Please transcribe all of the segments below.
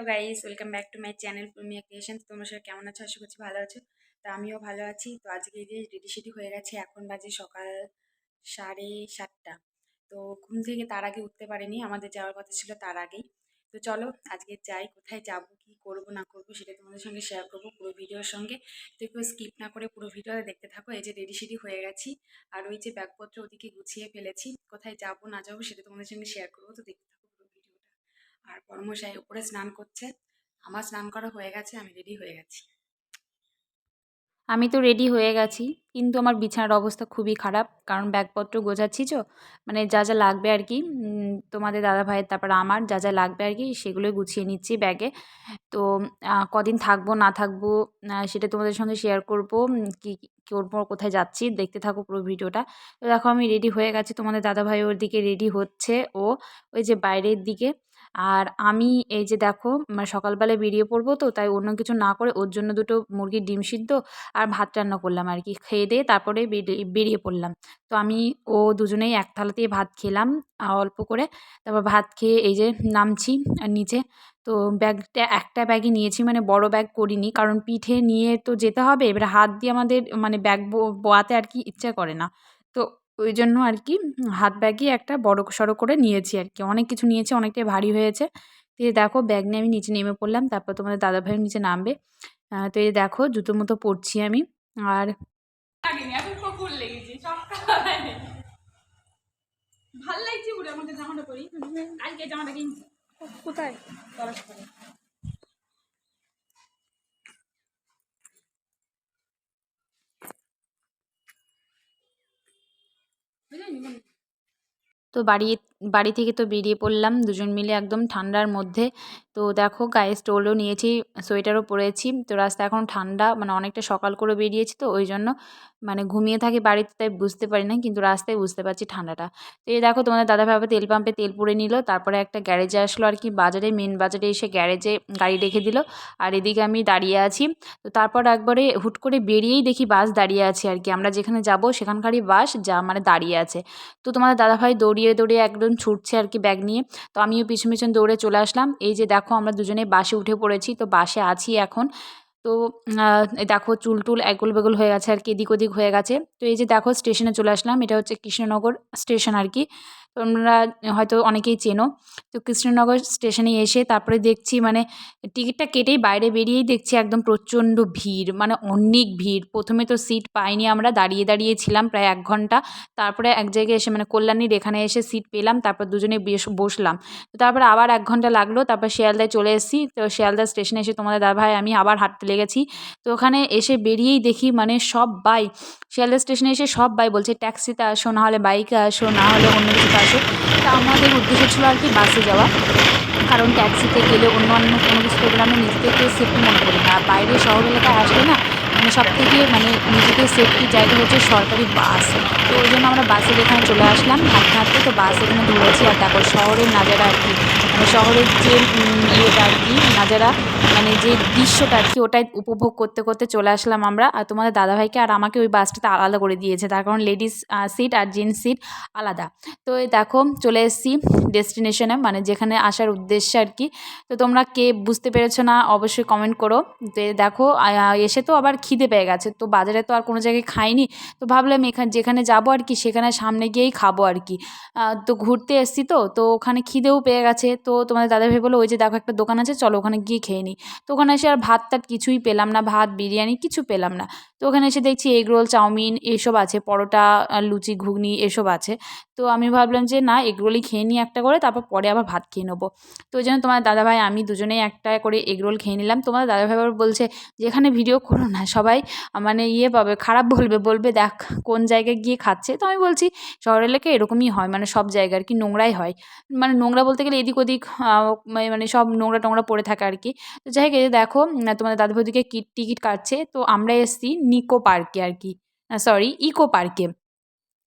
Hello guys, welcome back to my channel Promiya creation তোমরা সবাই কেমন আছো? আশা করছি ভালো আছো। তো আমিও ভালো আছি। তো আজকে যে রেডি সেডি হয়ে গেছে, এখন বাজে সকাল সাড়ে সাতটা। তো ঘুম থেকে তার আগে উঠতে পারিনি, আমাদের যাওয়ার কথা ছিল তার আগেই। তো চলো আজকে যাই, কোথায় যাব, কি করব, না করব, সেটা তোমাদের সঙ্গে শেয়ার করব পুরো ভিডিওর সঙ্গে। তো একটু স্কিপ না করে পুরো ভিডিওটা দেখতে থাকো, এই যে রেডি সেডি হয়ে গেছি। আর ওই যে ব্যাগপত্র ওদিকে গুছিয়ে ফেলেছি, কোথায় যাব, না যাব, সেটা তোমাদের সঙ্গে শেয়ার করব, তো দেখতে থাকো। আর পরমশাই উপরে স্নান করছে। আমার স্নান করা হয়ে গেছে, আমি রেডি হয়ে গেছি। আমি তো রেডি হয়ে গেছি, কিন্তু আমার বিছানার অবস্থা খুবই খারাপ, কারণ ব্যাগপত্র গোছাচ্ছি তো মানে যা যা লাগবে আর কি তোমাদের দাদা ভাইয়ের তারপর আমার যা যা লাগবে আর কি, সেগুলোই গুছিয়ে নিচ্ছি ব্যাগে। তো কদিন থাকব, না থাকব সেটা তোমাদের সঙ্গে শেয়ার করব কি করব, কোথায় যাচ্ছি, দেখতে থাকো পুরো ভিডিওটা। তো দেখো আমি রেডি হয়ে গেছি, তোমাদের দাদা ভাই ওর দিকে রেডি হচ্ছে, ও, ওই যে বাইরের দিকে আর আমি এই যে দেখো মানে সকালবেলায় বেরিয়ে পড়ব তো, তাই অন্য কিছু না করে ওর জন্য দুটো মুরগির ডিম সিদ্ধ আর ভাত রান্না করলাম আর কি। খেয়ে দিয়ে তারপরে বেরিয়ে পড়লাম। তো আমি, ও দুজনেই এক থালাতেই ভাত খেলাম অল্প করে। তারপর ভাত খেয়ে এই যে নামছি নিচে। তো ব্যাগটা, একটা ব্যাগই নিয়েছি মানে বড় ব্যাগ করিনি, কারণ পিঠে নিয়ে তো যেতে হবে। এবার হাত দিয়ে আমাদের মানে ব্যাগ বোয়াতে আর কি ইচ্ছা করে না। তো ওই জন্য আর কি হাত ব্যাগই একটা বড় সড়ো করে নিয়েছি আর কি অনেক কিছু নিয়েছি অনেকটাই ভারী হয়েছে। দিয়ে দেখো ব্যাগ নিয়ে আমি নিচে নেমে পড়লাম তারপর তোমাদের দাদাভাইয়ের নিচে নামবে। তো এই দেখো জুতো মতো পরছি আমি। আর ভালো লাগছে আমাকে জামাটা পরি। কালকে জামাটা কিনছি। কোথায়? তো বাড়ি বাড়ি থেকে তো বেরিয়ে পড়লাম, দুজন মিলে একদম ঠান্ডার মধ্যে। তো দেখো গায়ে স্টোলও নিয়েছি, সোয়েটারও পরেছি। তো রাস্তা এখন ঠান্ডা মানে অনেকটা সকাল করে বেরিয়েছি তো, ওই জন্য মানে ঘুমিয়ে থাকি বাড়িতে, তাই বুঝতে পারি না, কিন্তু রাস্তায় বুঝতে পারছি ঠান্ডাটা। তো এই দেখো তোমাদের দাদাভাই আবার তেল পাম্পে তেল পুড়ে নিল, তারপরে একটা গ্যারেজে আসলো আর কি, বাজারে মেন বাজারে এসে গ্যারেজে গাড়ি রেখে দিল। আর এদিকে আমি দাঁড়িয়ে আছি। তো তারপর একবারে হুট করে বেরিয়েই দেখি বাস দাঁড়িয়ে আছে আর কি, আমরা যেখানে যাব সেখানকারই বাস যা মানে দাঁড়িয়ে আছে। তো তোমাদের দাদাভাই দৌড়িয়ে দৌড়িয়ে একদম ছুটছে আর কি ব্যাগ নিয়ে। তো আমিও পিছন পিছন দৌড়ে চলে আসলাম। এই যে দেখো, আমরা দুজনে বাসে উঠে পড়েছি, তো বাসে আছি এখন। তো দেখো চুল টুল এগোল বেগল হয়ে গেছে আর কি, এদিক ওদিক হয়ে গেছে। তো এই যে দেখো স্টেশনে চলে আসলাম। এটা হচ্ছে কৃষ্ণনগর স্টেশন আর কি। তোমরা হয়তো অনেকেই চেনো। তো কৃষ্ণনগর স্টেশনে এসে তারপরে দেখছি মানে টিকিটটা কেটেই বাইরে বেরিয়েই দেখছি একদম প্রচণ্ড ভিড় মানে অনেক ভিড়। প্রথমে তো সিট পাইনি আমরা, দাঁড়িয়ে দাঁড়িয়ে ছিলাম প্রায় এক ঘণ্টা। তারপরে এক জায়গায় এসে মানে কল্যাণীর এখানে এসে সিট পেলাম, তারপর দুজনে বেশ বসলাম। তো তারপরে আবার এক ঘণ্টা লাগল, তারপর শিয়ালদায় চলে এসেছি। তো শিয়ালদা স্টেশনে এসে তোমাদের দাদা ভাই আমি আবার হাঁটতে লেগেছি। তো ওখানে এসে বেরিয়েই দেখি মানে সব বাই শিয়ালদা স্টেশনে এসে সব বাই বলছে, ট্যাক্সিতে আসো, না হলে বাইকে আসো, না হলে অন্য কিছুতে আসো তা আমাদের উদ্দেশ্য ছিল আর কি বাসে যাওয়া। কারণ ট্যাক্সিতে গেলে অন্য অন্য কোনো কিছু করলে আমরা নিজেদেরকে সেফটি মনে করি না। বাইরে শহর এলাকায় আসলে না মানে সব থেকে মানে নিজেদের সেফটি জায়গা হচ্ছে সরকারি বাস। তো ওই জন্য আমরা বাসে এখানে চলে আসলাম। হাঁটতে হাঁটতে তো বাস এখানে ধরেছি আর তারপর শহরের নাজারা আর কি। শহরের যে ইয়েটা আর কি, নাজারা মানে যে দৃশ্যটা আর কি, ওটাই উপভোগ করতে করতে চলে আসলাম আমরা। আর তোমাদের দাদাভাইকে আর আমাকে ওই বাসটাতে আলাদা করে দিয়েছে। তার কারণ লেডিস সিট আর জেন্টস সিট আলাদা। তো এই দেখো, চলে এসেছি ডেস্টিনেশনে মানে যেখানে আসার উদ্দেশ্যে আর কি। তো তোমরা কে বুঝতে পেরেছ না, অবশ্যই কমেন্ট করো। তো দেখো এসে তো আবার খিদে পেয়ে গেছে। তো বাজারে তো আর কোনো জায়গায় খাইনি। তো ভাবলাম এখানে, যেখানে যাব আর কি, সেখানে সামনে গিয়েই খাব আর কি। তো ঘুরতে এসেছি তো তো ওখানে খিদেও পেয়ে গেছে। তো তোমাদের দাদা ভাই বলো ওই যে দেখো একটা দোকান আছে, চলো ওখানে গিয়ে খেয়ে নিই তো ওখানে এসে আর ভাত টাত কিছুই পেলাম না, ভাত, বিরিয়ানি কিছু পেলাম না। তো ওখানে এসে দেখছি এগ রোল, চাউমিন এসব আছে, পরোটা লুচি, ঘুগনি এসব আছে। তো আমি ভাবলাম যে, না এগরোলই খেয়ে নিই একটা করে, তারপর পরে আবার ভাত খেয়ে নেব। তো ওই জন্য তোমার দাদাভাই, আমি দুজনেই একটা করে এগরোল খেয়ে নিলাম। তোমার দাদাভাই আবার বলছে, যেখানে ভিডিও করো না, সবাই মানে ইয়ে পাবে, খারাপ বলবে বলবে, দেখ, কোন জায়গায় গিয়ে খাচ্ছে। তো আমি বলছি শহর এলাকায় এরকমই হয় মানে সব জায়গায় আর কি নোংরাই হয়। মানে নোংরা বলতে গেলে এদিক ওদিক মানে সব নোংরা টোংরা পড়ে থাকে আর কি। তো যাই হোক দেখো তোমাদের দাদু ওদিকে টিকিট কাটছে, তো আমরা এসেছি নিকো পার্কে আর কি। সরি ইকো পার্কে।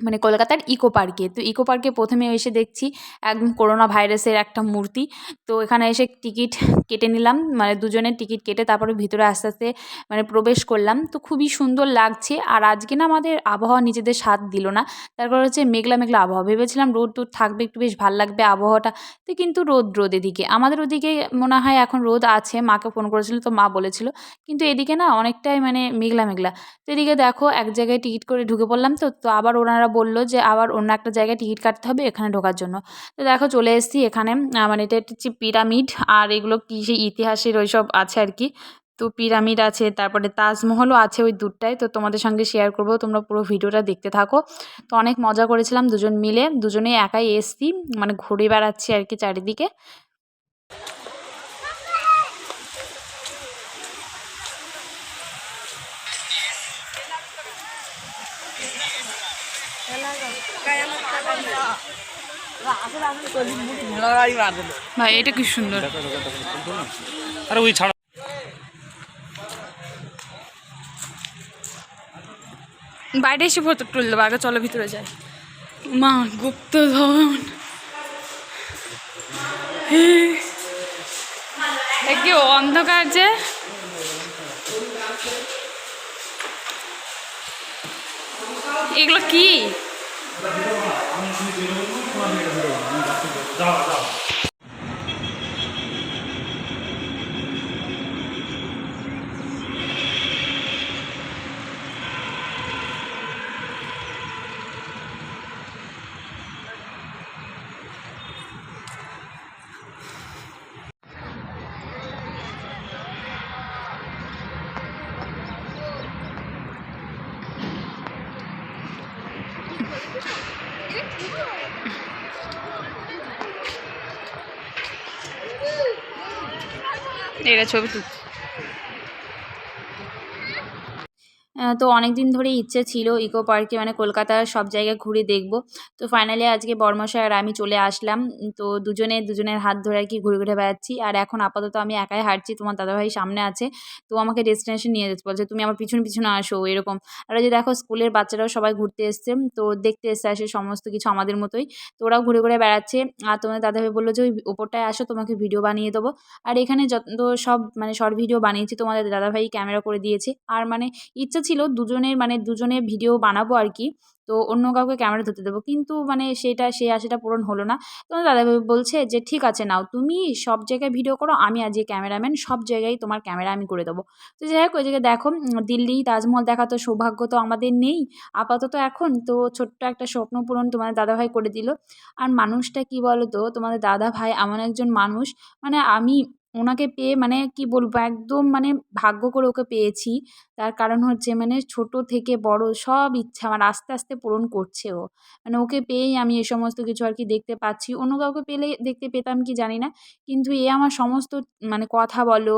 মানে কলকাতার ইকো পার্কে। তো ইকো পার্কে প্রথমে এসে দেখছি একদম করোনা ভাইরাসের একটা মূর্তি। তো এখানে এসে টিকিট কেটে নিলাম মানে দুজনের টিকিট কেটে তারপরে ভিতরে আস্তে আস্তে মানে প্রবেশ করলাম। তো খুবই সুন্দর লাগছে। আর আজকে না আমাদের আবহাওয়া নিজেদের সাথ দিল না। তারপর হচ্ছে মেঘলা মেঘলা আবহাওয়া। ভেবেছিলাম রোদ টোদ থাকবে, একটু বেশ ভালো লাগবে আবহাওয়াটা। তো কিন্তু রোদ রোদ এদিকে। আমাদের ওদিকে মনে হয় এখন রোদ আছে। মাকে ফোন করেছিল, তো মা বলেছিল। কিন্তু এদিকে না অনেকটাই মানে মেঘলা মেঘলা। তো এদিকে দেখো এক জায়গায় টিকিট করে ঢুকে পড়লাম তো। তো আবার ওনারা বলল যে, আবার অন্য একটা জায়গায় টিকিট কাটতে হবে এখানে ঢোকার জন্য। তো দেখো চলে এসেছি এখানে। মানে এটা হচ্ছে পিরামিড আর এগুলো কী সেই ইতিহাসের ওইসব আছে আর কি। তো পিরামিড আছে, তারপরে তাজমহলও আছে ওই দূরটায় তো তোমাদের সঙ্গে শেয়ার করব, তোমরা পুরো ভিডিওটা দেখতে থাকো। তো অনেক মজা করেছিলাম দুজন মিলে। দুজনেই একাই এসছি মানে ঘুরে বেড়াচ্ছি আর কি চারিদিকে। ভাই এটা কি সুন্দর। আরে ওই ছাড়া। বাইরে এসে ফটো তুলে দেবো আগে চলো ভিতরে যাই। মা গুপ্তধন। কি অন্ধকার যে? এগুলো কি? 放这个是吧？你把这，知道了，知道了。এটা ছবি তুল তো অনেক দিন ধরেই ইচ্ছে ছিল ইকো পার্কে মানে কলকাতার সব জায়গায় ঘুরে দেখব। তো ফাইনালি আজকে বর্মশাই আর আমি চলে আসলাম। তো দুজনে, দুজনের হাত ধরে আর কি ঘুরে ঘুরে বেড়াচ্ছি। আর এখন আপাতত আমি একাই হাঁটছি, তোমার দাদাভাই সামনে আছে। তো আমাকে ডেস্টিনেশন নিয়ে যেতে বলছে, তুমি আমার পিছনে পিছনে আসো, এরকম। আর যে দেখো, স্কুলের বাচ্চারাও সবাই ঘুরতে এসছে। তো দেখতে এসছে আসে সমস্ত কিছু আমাদের মতোই। তো ওরাও ঘুরে ঘুরে বেড়াচ্ছে। আর তোমার দাদাভাই বলল যে, ওই ওপরটায় আসো, তোমাকে ভিডিও বানিয়ে দেবো। আর এখানে যত সব মানে শর্ট ভিডিও বানিয়েছি, তোমাদের দাদাভাই ক্যামেরা করে দিয়েছে। আর মানে ইচ্ছা ছিল দুজনের মানে দুজনে ভিডিও বানাবো আর কি। তো অন্য কাউকে ক্যামেরা ধরতে দেবো। কিন্তু মানে সেটা সেই আশাটা পূরণ হলো না। তো দাদা বলছে যে, ঠিক আছে, নাও। তুমি সব জায়গায় ভিডিও করো, আমি আজকে ক্যামেরাম্যান সব জায়গায় তোমার ক্যামেরা আমি করে দেবো। তো যাই হোক, ওই জায়গায় দেখো, দিল্লি, তাজমহল দেখা তো সৌভাগ্য তো আমাদের নেই। আপাতত এখন তো ছোট্ট একটা স্বপ্ন পূরণ তোমাদের দাদাভাই করে দিল। আর মানুষটা কি বলো তো তোমাদের দাদাভাই এমন একজন মানুষ। মানে আমি ওনাকে পেয়ে মানে কি বলব, একদম মানে ভাগ্য করে ওকে পেয়েছি। তার কারণ হচ্ছে মানে ছোট থেকে বড় সব ইচ্ছা আমার আস্তে আস্তে পূরণ করছে ও। মানে ওকে পেয়েই আমি এ সমস্ত কিছু আর কি দেখতে পাচ্ছি। অন্য কাউকে পেলে দেখতে পেতাম কি জানি না, কিন্তু এ আমার সমস্ত মানে কথা বলো,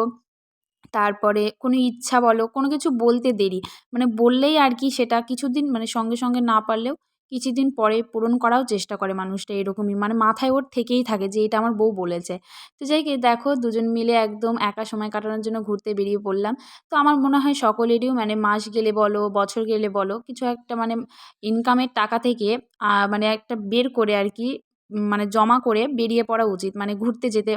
তারপরে কোনো ইচ্ছা বলো, কোনো কিছু বলতে দেরি। মানে বললেই আর কি সেটা কিছুদিন মানে সঙ্গে সঙ্গে না পারলেও কিছুদিন পরে পূরণ করাও চেষ্টা করে মানুষটা এরকমই। মানে মাথায় ওর থেকেই থাকে যে এটা আমার বউ বলেছে। তো যাই কি দেখো দুজন মিলে একদম একা সময় কাটানোর জন্য ঘুরতে বেরিয়ে পড়লাম। তো আমার মনে হয় সকলেরই মানে মাস গেলে বলো, বছর গেলে বলো, কিছু একটা মানে ইনকামের টাকা থেকে মানে একটা বের করে আর কি মানে জমা করে বেরিয়ে পড়া উচিত মানে ঘুরতে যেতে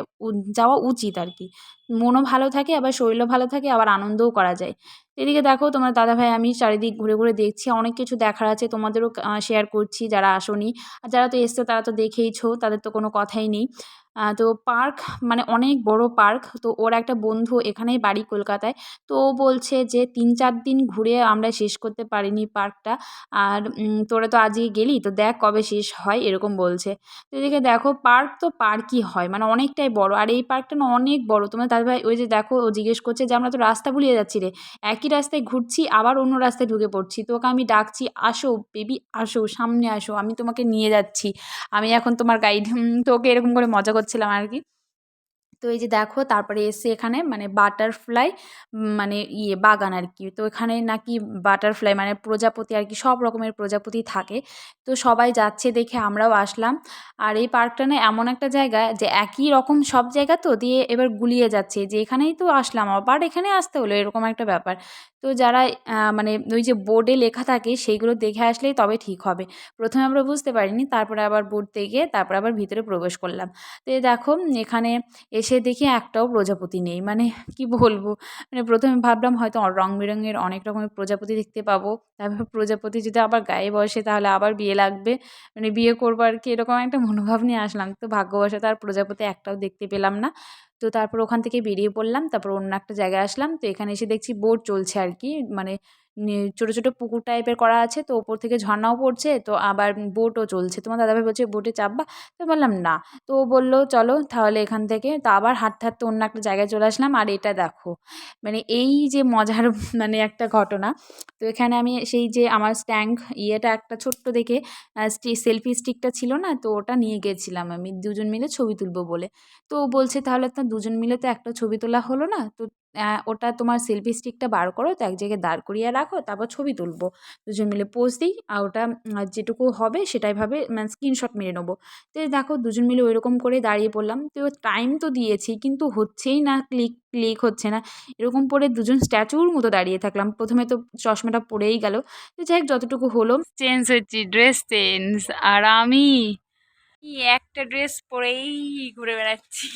যাওয়া উচিত আর কি। মনও ভালো থাকে, আবার শরীরও ভালো থাকে, আবার আনন্দও করা যায়। এদিকে দেখো, তোমার দাদা ভাই, আমি চারিদিক ঘুরে ঘুরে দেখছি, অনেক কিছু দেখার আছে, তোমাদেরও শেয়ার করছি যারা আসনি। আর যারা তো এসছে, তারা তো দেখেইছো, তাদের তো কোনো কথাই নেই। তো পার্ক মানে অনেক বড় পার্ক। তো ওর একটা বন্ধু এখানেই বাড়ি কলকাতায়। তো ও বলছে যে, তিন চার দিন ঘুরে আমরা শেষ করতে পারিনি পার্কটা। আর তোরা তো আজকে গেলি, তো দেখ কবে শেষ হয়, এরকম বলছে। তো এদিকে দেখো, পার্ক তো পার্কই হয় মানে অনেকটাই বড়। আর এই পার্কটা না অনেক বড়। তোমার দাদাভাই ওই যে দেখো, ও জিজ্ঞেস করছে যে, আমরা তো রাস্তা ভুলিয়ে যাচ্ছি রে। একই রাস্তায় ঘুরছি, আবার অন্য রাস্তায় ঢুকে পড়ছি। তো ওকে আমি ডাকছি, আসো, বেবি, আসো, সামনে আসো। আমি তোমাকে নিয়ে যাচ্ছি। আমি এখন তোমার গাইড তো ওকে এরকম করে মজা করছিলাম আর কি। তো এই যে দেখো, তারপরে এসে এখানে মানে বাটারফ্লাই মানে ইয়ে বাগান আর কি। তো এখানে নাকি বাটারফ্লাই মানে প্রজাপতি আর কি, সব রকমের প্রজাপতি থাকে। তো সবাই যাচ্ছে দেখে আমরাও আসলাম। আর এই পার্কটা না এমন একটা জায়গা যে একই রকম সব জায়গা তো দিয়ে এবার গুলিয়ে যাচ্ছে। যে এখানেই তো আসলাম আবার এখানে আসতে হলো, এরকম একটা ব্যাপার। তো যারা মানে ওই যে বোর্ডে লেখা থাকে, সেইগুলো দেখে আসলেই তবে ঠিক হবে। প্রথমে আমরা বুঝতে পারিনি, তারপরে আবার বোর্ড থেকে তারপরে আবার ভিতরে প্রবেশ করলাম। তো দেখো, এখানে এসে দেখি একটাও প্রজাপতি নেই। মানে কি বলব? মানে প্রথমে ভাবলাম হয়তো রং বেরঙের অনেক রকমের প্রজাপতি দেখতে পাবো। তারপর প্রজাপতি যদি আবার গায়ে বসে তাহলে আবার বিয়ে লাগবে। মানে বিয়ে করব আর কি এরকম একটা মনোভাব নিয়ে আসলাম। তো ভাগ্যবশত আর প্রজাপতি একটাও দেখতে পেলাম না। তো তারপর ওখান থেকে বেরিয়ে পড়লাম, তারপর অন্য একটা জায়গায় আসলাম। তো এখানে এসে দেখছি বোট চলছে আর কি মানে ছোটো ছোটো পুকুর টাইপের করা আছে, তো ওপর থেকে ঝর্ণাও পড়ছে, তো আবার বোটও চলছে। তোমার দাদাভাই বলছে, বোটে চাপবা? তো বললাম, না। তো ও বলল, চলো তাহলে এখান থেকে। তো আবার হাঁটতে হাঁটতে অন্য একটা জায়গায় চলে আসলাম, আর এটা দেখো মানে এই যে মজার মানে একটা ঘটনা। তো এখানে আমি সেই যে আমার স্ট্যাঙ্ক ইয়েটা একটা ছোট্ট দেখে সেলফি স্টিকটা ছিল না, তো ওটা নিয়ে গেছিলাম আমি, দুজন মিলে ছবি তুলবো বলে। তো ও বলছে, তাহলে তো দুজন মিলে তো একটা ছবি তোলা হলো না। তো ওটা তোমার সেলফি স্টিকটা বার করো, তো এক জায়গায় দাঁড় করিয়ে রাখো, তারপর ছবি তুলবো। দুজন মিলে পোজ দিই, আর ওটা যেটুকু হবে সেটাই ভাবে মানে স্ক্রিনশট মেরে নেব। তো দেখো, দুজন মিলে ওইরকম করে দাঁড়িয়ে পড়লাম। তো টাইম তো দিয়েছি, কিন্তু হচ্ছেই না ক্লিক ক্লিক হচ্ছে না। এরকম পরে দুজন স্ট্যাচুর মতো দাঁড়িয়ে থাকলাম। প্রথমে তো চশমাটা পড়েই গেল। তো যাই হোক, যতটুকু হলো। চেঞ্জ হচ্ছি ড্রেস চেঞ্জ আর আমি একটা ড্রেস পরেই ঘুরে বেড়াচ্ছি।